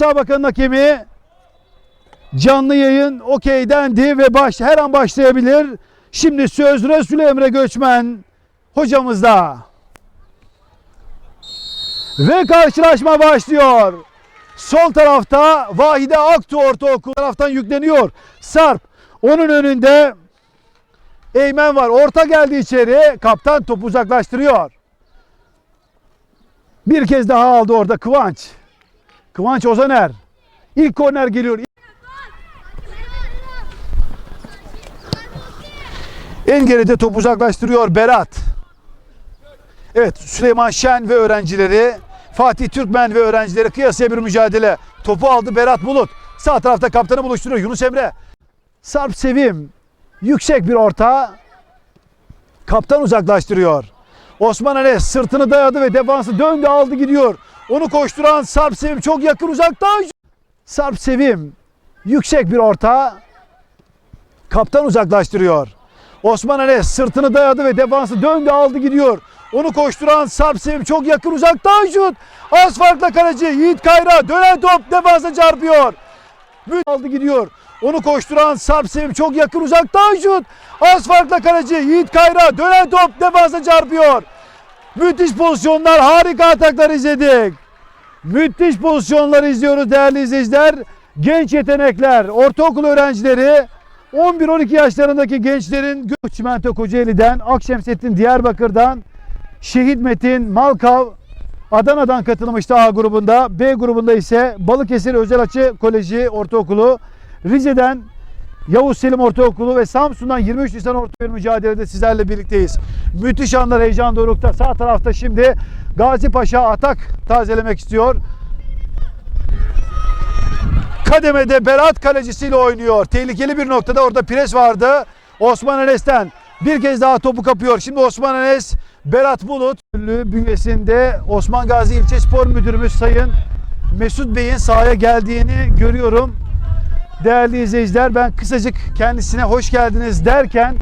müsabakanın hakemi canlı yayın okey dendi ve baş, her an başlayabilir. Şimdi söz Resul Emre Göçmen hocamızda. Ve karşılaşma başlıyor. Sol tarafta Vahide Aktu Ortaokul taraftan yükleniyor. Sarp onun önünde Eymen var. Orta geldi içeri. Kaptan topu uzaklaştırıyor. Bir kez daha aldı orada Kıvanç. Kıvanç Ozaner. İlk korner geliyor. En geride top uzaklaştırıyor Berat. Evet Süleyman Şen ve öğrencileri Fatih Türkmen ve öğrencileri kıyasıya bir mücadele. Topu aldı Berat Bulut. Sağ tarafta kaptanı buluşturuyor Yunus Emre. Sarp Sevim yüksek bir orta. Kaptan uzaklaştırıyor. Osman Enes sırtını dayadı ve defansı döndü aldı gidiyor. Onu koşturan Sarp Sevim çok yakın uzaktan. Sarp Sevim yüksek bir orta. Kaptan uzaklaştırıyor. Osman Enes sırtını dayadı ve defansı döndü aldı gidiyor. Onu koşturan Sarp Sevim çok yakın uzaktan şut. Az farkla kaleci Yiğit Kayra dönen top defansa çarpıyor. Mü- aldı gidiyor. Onu koşturan Sarp Sevim çok yakın uzaktan şut. Az farkla kaleci Yiğit Kayra dönen top defansa çarpıyor. Müthiş pozisyonlar, harika ataklar izledik. Müthiş pozisyonlar izliyoruz değerli izleyiciler. Genç yetenekler, ortaokul öğrencileri, 11-12 yaşlarındaki gençlerin Çimento Kocaeli'den, Akşemsettin Diyarbakır'dan, Şehit Metin, Malkav, Adana'dan katılmıştı A grubunda. B grubunda ise Balıkesir Özel Açı Koleji Ortaokulu, Rize'den Yavuz Selim Ortaokulu ve Samsun'dan 23 Nisan Orta bir mücadelede sizlerle birlikteyiz. Müthiş anlar heyecan dorukta. Sağ tarafta şimdi Gazi Paşa atak tazelemek istiyor. Kademede Berat kalecisiyle oynuyor. Tehlikeli bir noktada orada pres vardı. Osman Enes'ten bir kez daha topu kapıyor. Şimdi Osman Enes, Berat Bulut bünyesinde Osman Gazi İlçe Spor Müdürümüz Sayın Mesut Bey'in sahaya geldiğini görüyorum. Değerli izleyiciler ben kısacık kendisine hoş geldiniz derken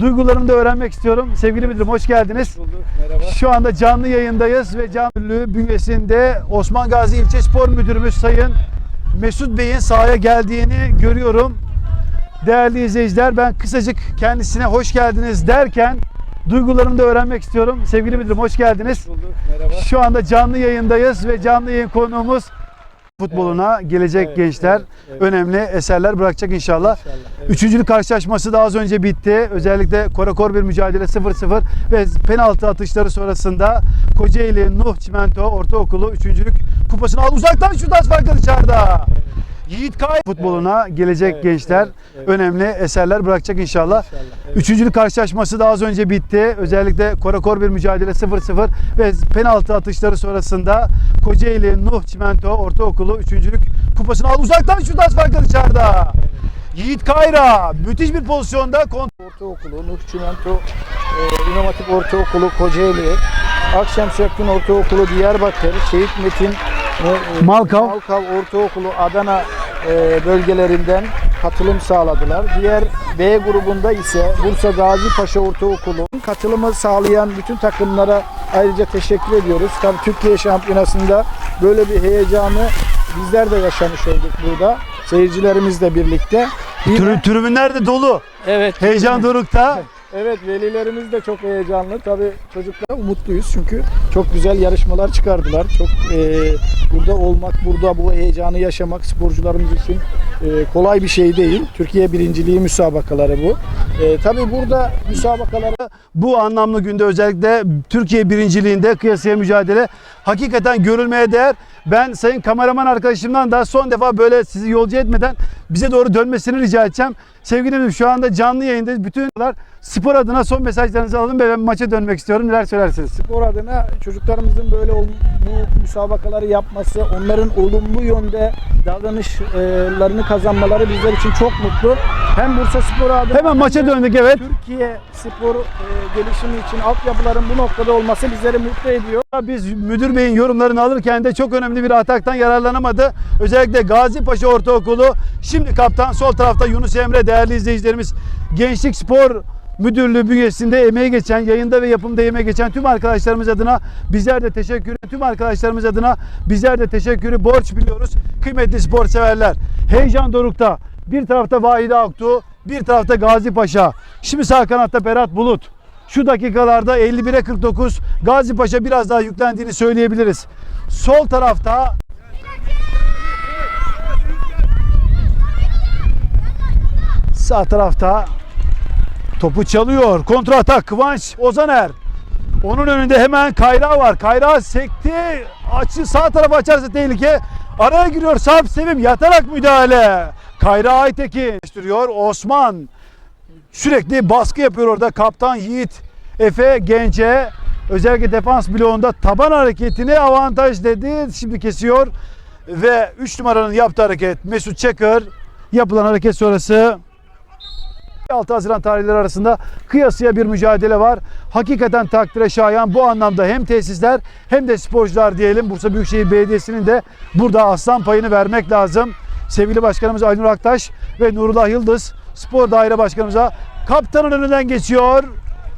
duygularını da öğrenmek istiyorum. Sevgili müdürüm hoş geldiniz. bulduk. Merhaba. Şu anda canlı yayındayız ve canlı bünyesinde Osman Gazi İlçe Spor Müdürümüz Sayın Mesut Bey'in sahaya geldiğini görüyorum. Değerli izleyiciler ben kısacık kendisine hoş geldiniz derken duygularını da öğrenmek istiyorum. Sevgili müdürüm hoş geldiniz. bulduk. Merhaba. Şu anda canlı yayındayız ve canlı yayın konuğumuz futboluna gelecek Evet, gençler evet, evet. önemli eserler bırakacak inşallah. İnşallah. Evet. Üçüncülük karşılaşması da az önce bitti. Özellikle korakor bir mücadele 0-0 ve penaltı atışları sonrasında Kocaeli Nuh Çimento Ortaokulu üçüncülük kupasını aldı. Uzaktan şut az farklı dışarıda. Yiğit Kay futboluna gelecek Evet, gençler evet, evet. önemli eserler bırakacak inşallah. İnşallah. Evet. Üçüncülük karşılaşması da az önce bitti. Özellikle korakor bir mücadele 0-0 ve penaltı atışları sonrasında Kocaeli Nuh Çimento Ortaokulu üçüncülük kupasını aldı. Uzaktan şut az farklı dışarıda. Yiğit Kayra müthiş bir pozisyonda Ortaokulu, Nuh Çimento, e, Hatip Ortaokulu Kocaeli, Akşemsettin Ortaokulu Diyarbakır, Şehit Metin e, Malkav. Malkav Ortaokulu Adana e, bölgelerinden katılım sağladılar. Diğer B grubunda ise Bursa Gazi Paşa Ortaokulu katılımı sağlayan bütün takımlara ayrıca teşekkür ediyoruz. Tabii Türkiye Şampiyonası'nda böyle bir heyecanı bizler de yaşamış olduk burada. Seyircilerimizle birlikte. Tribün- tribünler de dolu. Evet. Heyecan dorukta. Evet velilerimiz de çok heyecanlı. Tabii çocuklar umutluyuz çünkü çok güzel yarışmalar çıkardılar. Çok e, burada olmak, burada bu heyecanı yaşamak sporcularımız için e, kolay bir şey değil. Türkiye birinciliği müsabakaları bu. E, tabii burada müsabakalara Bu anlamlı günde özellikle Türkiye birinciliğinde kıyasıya mücadele hakikaten görülmeye değer. Ben sayın kameraman arkadaşımdan da son defa böyle sizi yolcu etmeden bize doğru dönmesini rica edeceğim. Sevgili müdürüm şu anda canlı yayındayız. Bütün spor adına son mesajlarınızı alalım ve ben maça dönmek istiyorum. Neler söylersiniz? spor adına çocuklarımızın böyle bu müsabakaları yapması, onların olumlu yönde davranışlarını kazanmaları bizler için çok mutlu. Hem Bursa Spor adına Hemen hem maça döndük evet. Türkiye spor e, gelişimi için altyapıların bu noktada olması bizleri mutlu ediyor. Biz müdür beyin yorumlarını alırken de çok önemli bir ataktan yararlanamadı. Özellikle Gazi Paşa Ortaokulu. Şimdi kaptan sol tarafta Yunus Emre değerli izleyicilerimiz. Gençlik Spor Müdürlüğü bünyesinde emeği geçen, yayında ve yapımda emeği geçen tüm arkadaşlarımız adına bizler de teşekkür tüm arkadaşlarımız adına bizler de teşekkürü borç biliyoruz. Kıymetli spor severler. Heyecan dorukta. Bir tarafta Vahide Aktu, bir tarafta Gazi Paşa. Şimdi sağ kanatta Berat Bulut. Şu dakikalarda 51'e 49 Gazi Paşa biraz daha yüklendiğini söyleyebiliriz. Sol tarafta Sağ tarafta topu çalıyor. Kontra atak Kıvanç Ozaner. Onun önünde hemen Kayra var. Kayra sekti. Açı sağ tarafa açarsa tehlike. Araya giriyor Sarp Sevim yatarak müdahale. Kayra Aytekin değiştiriyor. Osman sürekli baskı yapıyor orada. Kaptan Yiğit Efe Gence özellikle defans bloğunda taban hareketini avantaj dedi. Şimdi kesiyor ve 3 numaranın yaptığı hareket Mesut Çakır yapılan hareket sonrası 6 Haziran tarihleri arasında kıyasıya bir mücadele var. Hakikaten takdire şayan bu anlamda hem tesisler hem de sporcular diyelim. Bursa Büyükşehir Belediyesi'nin de burada aslan payını vermek lazım. Sevgili Başkanımız Aynur Aktaş ve Nurullah Yıldız Spor Daire Başkanımıza kaptanın önünden geçiyor.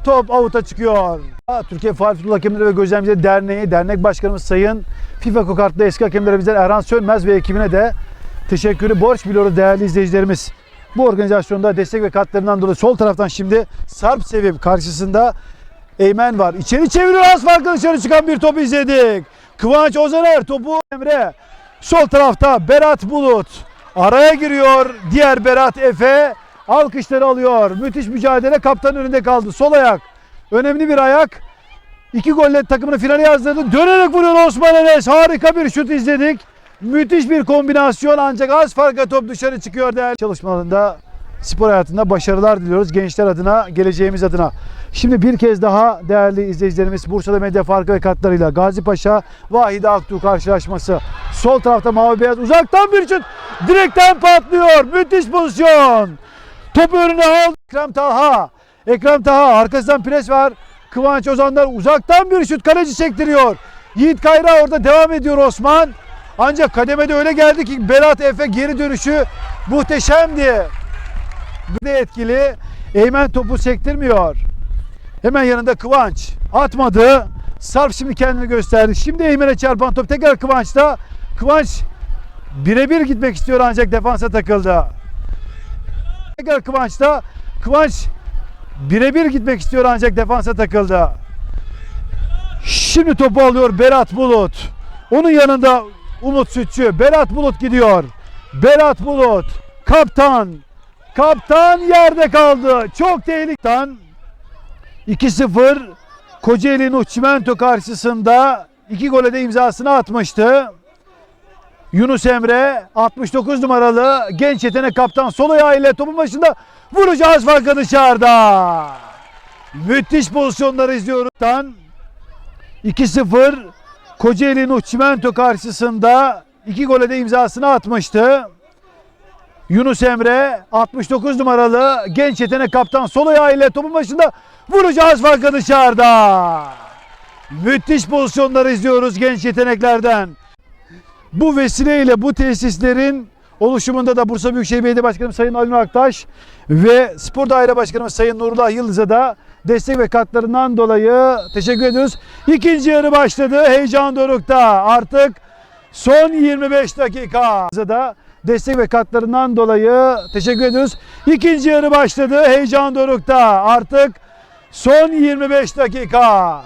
Top avuta çıkıyor. Türkiye Faal Futbol Hakemleri ve Gözlemcileri Derneği Dernek Başkanımız Sayın FIFA Kokartlı eski hakemlerimizden Erhan Sönmez ve ekibine de teşekkürü borç biliyoruz değerli izleyicilerimiz. Bu organizasyonda destek ve katkılarından dolayı sol taraftan şimdi Sarp Sevim karşısında Eymen var. İçeri çeviriyor az farklı dışarı çıkan bir topu izledik. Kıvanç Ozaner topu Emre. Sol tarafta Berat Bulut. Araya giriyor diğer Berat Efe. Alkışları alıyor. Müthiş mücadele kaptanın önünde kaldı. Sol ayak. Önemli bir ayak. İki golle takımını finale yazdırdı. Dönerek vuruyor Osman Enes. Harika bir şut izledik. Müthiş bir kombinasyon ancak az farkla top dışarı çıkıyor değerli çalışmalarında spor hayatında başarılar diliyoruz gençler adına, geleceğimiz adına. Şimdi bir kez daha değerli izleyicilerimiz Bursa'da medya farkı ve katlarıyla Gazi Paşa Vahide Aktu karşılaşması. Sol tarafta mavi beyaz uzaktan bir şut direkten patlıyor. Müthiş pozisyon. Topu önüne aldı Ekrem Taha. Ekrem Taha arkasından pres var. Kıvanç Ozanlar uzaktan bir şut kaleci çektiriyor. Yiğit Kayra orada devam ediyor Osman. Ancak kademede öyle geldi ki Berat Efe geri dönüşü muhteşemdi. Bu da etkili. Eymen topu sektirmiyor. Hemen yanında Kıvanç. Atmadı. Sarp şimdi kendini gösterdi. Şimdi Eymen'e çarpan top tekrar Kıvanç'ta. Kıvanç birebir gitmek istiyor ancak defansa takıldı. Tekrar Kıvanç'ta. Kıvanç birebir gitmek istiyor ancak defansa takıldı. Şimdi topu alıyor Berat Bulut. Onun yanında Umut Sütçü. Berat Bulut gidiyor. Berat Bulut. Kaptan. Kaptan yerde kaldı. Çok tehlikten 2-0 Kocaeli Nuh Çimento karşısında iki gole de imzasını atmıştı. Yunus Emre 69 numaralı genç yetenek kaptan sol ayağıyla topun başında vuracağız farkı dışarıda. Müthiş pozisyonları izliyoruz. 2-0 Kocaeli Nuh Çimento karşısında iki gole de imzasını atmıştı. Yunus Emre 69 numaralı genç yetenek kaptan sol ayağıyla topun başında vuracağız farkı dışarıda. Müthiş pozisyonları izliyoruz genç yeteneklerden. Bu vesileyle bu tesislerin oluşumunda da Bursa Büyükşehir Belediye Başkanı Sayın Ali Aktaş ve Spor Daire Başkanımız Sayın Nurullah Yıldız'a da destek ve katkılarından dolayı teşekkür ediyoruz. İkinci yarı başladı. Heyecan dorukta. Artık son 25 dakika. da destek ve katkılarından dolayı teşekkür ediyoruz. İkinci yarı başladı. Heyecan dorukta. Artık son 25 dakika.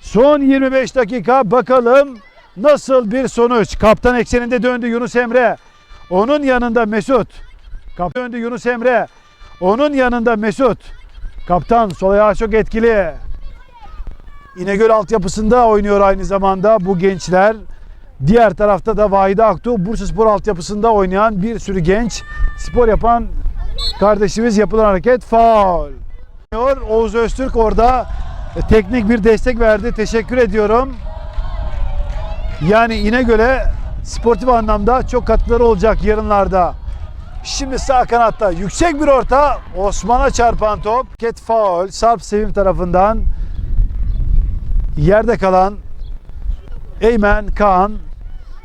Son 25 dakika bakalım nasıl bir sonuç. Kaptan ekseninde döndü Yunus Emre. Onun yanında Mesut. Kaptan döndü Yunus Emre. Onun yanında Mesut. Kaptan sol ayağı çok etkili. İnegöl altyapısında oynuyor aynı zamanda bu gençler. Diğer tarafta da Vahide Aktu Bursa Spor altyapısında oynayan bir sürü genç spor yapan kardeşimiz yapılan hareket faul. Oğuz Öztürk orada e, teknik bir destek verdi. Teşekkür ediyorum. Yani İnegöl'e sportif anlamda çok katkıları olacak yarınlarda. Şimdi sağ kanatta yüksek bir orta Osman'a çarpan top. Ket faul Sarp Sevim tarafından yerde kalan Eymen Kaan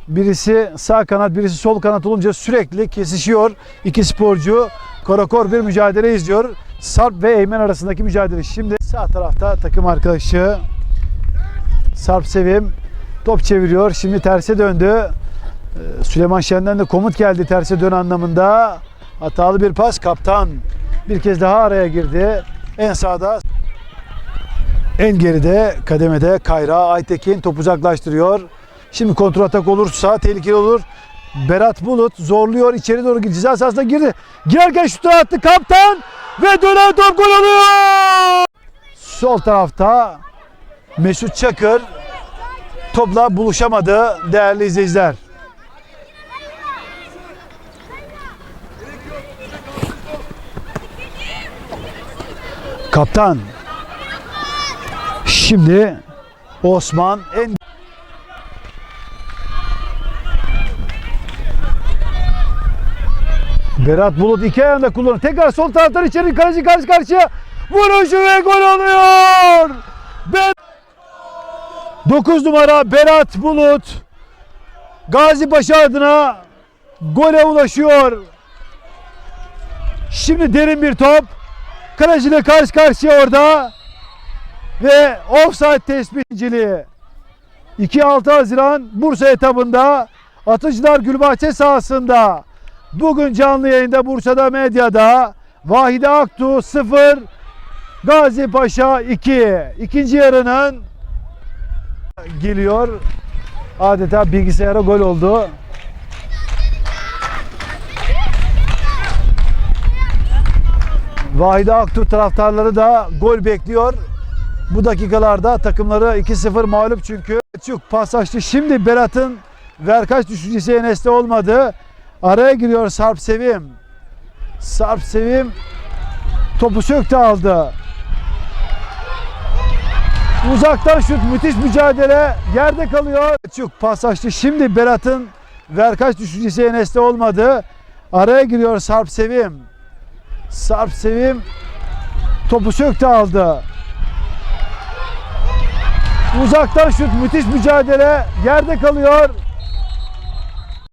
birisi sağ kanat birisi sol kanat olunca sürekli kesişiyor iki sporcu. korakor bir mücadele izliyor. Sarp ve Eymen arasındaki mücadele. Şimdi sağ tarafta takım arkadaşı Sarp Sevim top çeviriyor. Şimdi terse döndü. Ee, Süleyman Şen'den de komut geldi terse dön anlamında. Hatalı bir pas. Kaptan bir kez daha araya girdi. En sağda en geride kademede Kayra Aytekin top uzaklaştırıyor. Şimdi kontratak olursa tehlikeli olur. Berat Bulut zorluyor içeri doğru gidiyor. Ceza sahasına girdi. Girerken şutu attı kaptan ve dönen top gol oluyor. Sol tarafta Mesut Çakır topla buluşamadı değerli izleyiciler. Kaptan Şimdi Osman en Berat Bulut iki ayağında kullanıyor. Tekrar sol taraftan içeri kaleci karşı karşıya. Vuruşu ve gol oluyor. Ber 9 numara Berat Bulut Gazi Paşa adına gole ulaşıyor. Şimdi derin bir top. Kaleciyle karşı karşıya orada ve offside tespiticiliği 2-6 Haziran Bursa etabında Atıcılar Gülbahçe sahasında bugün canlı yayında Bursa'da medyada Vahide Aktu 0 Gazi Paşa 2 ikinci yarının geliyor adeta bilgisayara gol oldu. Vahide Aktu taraftarları da gol bekliyor. Bu dakikalarda takımları 2-0 mağlup çünkü. Çok pas açtı. Şimdi Berat'ın verkaç düşüncesi Enes'te olmadı. Araya giriyor Sarp Sevim. Sarp Sevim topu söktü aldı. Uzaktan şut müthiş mücadele yerde kalıyor. Çok pas açtı. Şimdi Berat'ın verkaç düşüncesi Enes'te olmadı. Araya giriyor Sarp Sevim. Sarp Sevim topu söktü aldı. Uzaktan şut müthiş mücadele yerde kalıyor.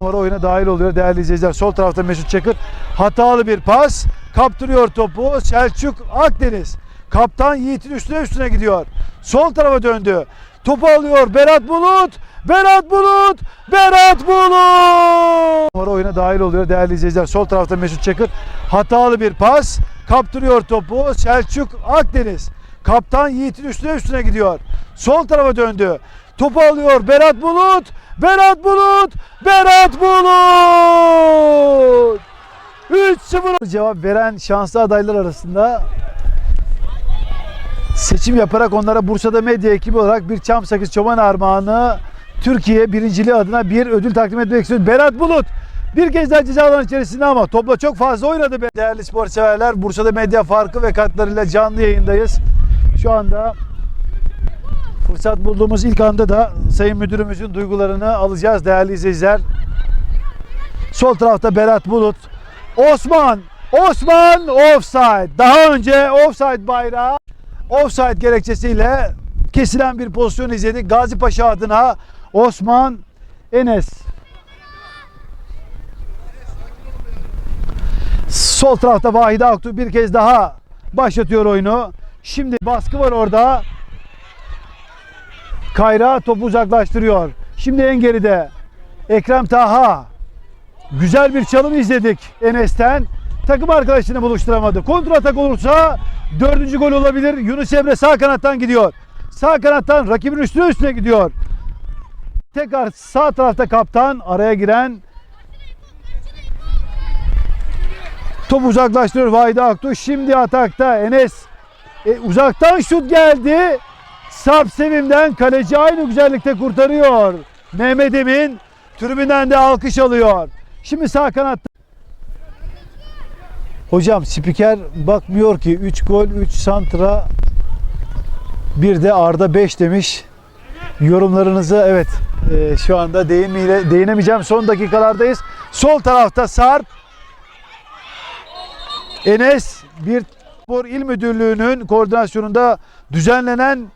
Numara oyuna dahil oluyor değerli izleyiciler. Sol tarafta Mesut Çakır hatalı bir pas. Kaptırıyor topu Selçuk Akdeniz. Kaptan Yiğit'in üstüne üstüne gidiyor. Sol tarafa döndü. Topu alıyor Berat Bulut. Berat Bulut. Berat Bulut. Numara oyuna dahil oluyor değerli izleyiciler. Sol tarafta Mesut Çakır hatalı bir pas. Kaptırıyor topu Selçuk Akdeniz. Kaptan Yiğit'in üstüne üstüne gidiyor. Sol tarafa döndü. Topu alıyor Berat Bulut. Berat Bulut. Berat Bulut. 3-0 cevap veren şanslı adaylar arasında seçim yaparak onlara Bursa'da medya ekibi olarak bir çam sakız çoban armağanı Türkiye birinciliği adına bir ödül takdim etmek istiyoruz. Berat Bulut bir kez daha ceza alanı içerisinde ama topla çok fazla oynadı. Değerli spor severler Bursa'da medya farkı ve katlarıyla canlı yayındayız. Şu anda fırsat bulduğumuz ilk anda da Sayın Müdürümüzün duygularını alacağız değerli izleyiciler. Sol tarafta Berat Bulut. Osman, Osman offside. Daha önce offside bayrağı offside gerekçesiyle kesilen bir pozisyon izledik. Gazi Paşa adına Osman Enes. Sol tarafta Vahide Aktu bir kez daha başlatıyor oyunu. Şimdi baskı var orada. Kayra topu uzaklaştırıyor. Şimdi en geride Ekrem Taha. Güzel bir çalım izledik Enes'ten. Takım arkadaşını buluşturamadı. Kontra atak olursa dördüncü gol olabilir. Yunus Emre sağ kanattan gidiyor. Sağ kanattan rakibin üstüne üstüne gidiyor. Tekrar sağ tarafta kaptan araya giren top uzaklaştırıyor Vahide Aktu. Şimdi atakta Enes e, uzaktan şut geldi. Sarp Sevim'den kaleci aynı güzellikte kurtarıyor. Mehmet Emin tribünden de alkış alıyor. Şimdi sağ kanatta Hocam spiker bakmıyor ki 3 gol 3 santra bir de Arda 5 demiş. Yorumlarınızı evet e, şu anda değinmeyle, değinemeyeceğim. Son dakikalardayız. Sol tarafta Sarp Enes bir spor il müdürlüğünün koordinasyonunda düzenlenen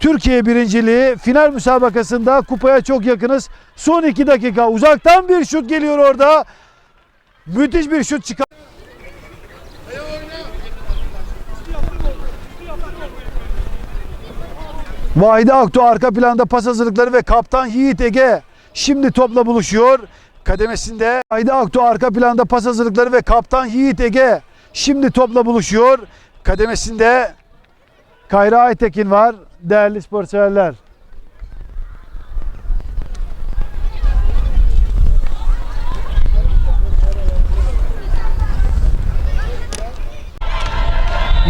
Türkiye birinciliği final müsabakasında kupaya çok yakınız. Son 2 dakika uzaktan bir şut geliyor orada. Müthiş bir şut çıkar. Vahide Aktu arka planda pas hazırlıkları ve kaptan Yiğit Ege şimdi topla buluşuyor. Kademesinde Vahide Aktu arka planda pas hazırlıkları ve kaptan Yiğit Ege şimdi topla buluşuyor. Kademesinde Kayra Aytekin var değerli spor.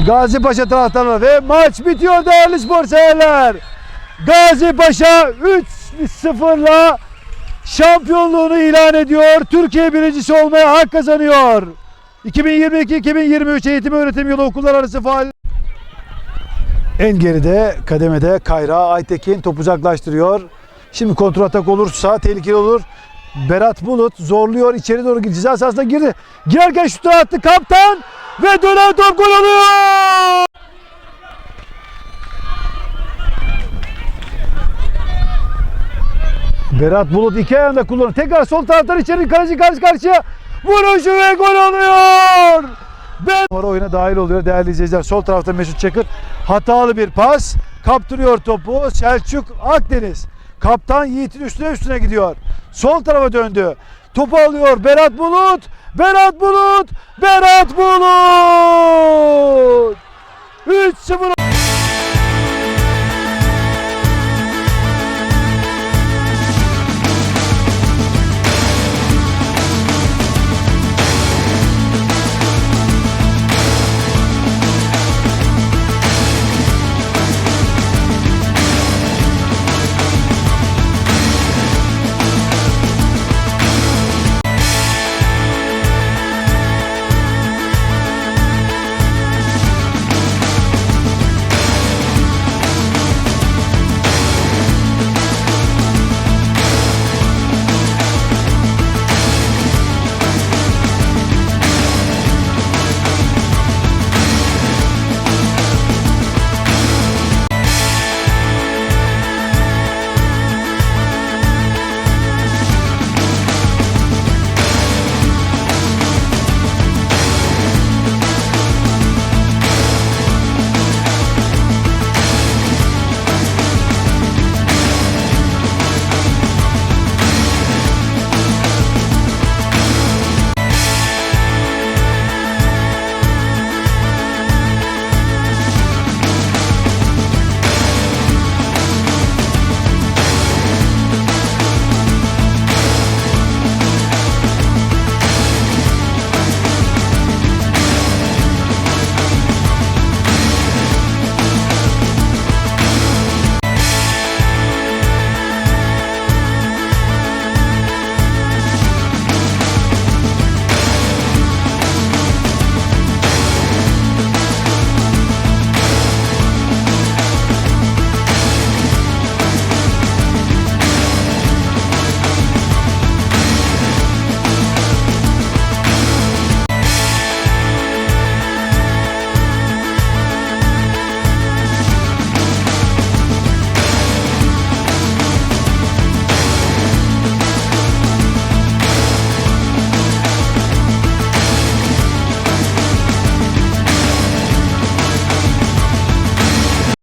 Gazi Paşa taraftarları ve maç bitiyor değerli spor. Gazi Paşa 3-0'la şampiyonluğunu ilan ediyor. Türkiye birincisi olmaya hak kazanıyor. 2022-2023 eğitim öğretim yılı okullar arası faal en geride kademede Kayra Aytekin top uzaklaştırıyor. Şimdi kontrol atak olursa tehlikeli olur. Berat Bulut zorluyor içeri doğru ceza sahasına girdi. Girerken şutu attı kaptan ve dönen top gol oluyor. Berat Bulut iki ayağında kullanıyor. Tekrar sol taraftan içeri kaleci karşı karşıya. Vuruşu ve gol oluyor. Ben Sonra oyuna dahil oluyor değerli izleyiciler. Sol tarafta Mesut Çakır hatalı bir pas. Kaptırıyor topu. Selçuk Akdeniz. Kaptan Yiğit'in üstüne üstüne gidiyor. Sol tarafa döndü. Topu alıyor Berat Bulut. Berat Bulut. Berat Bulut. 3-0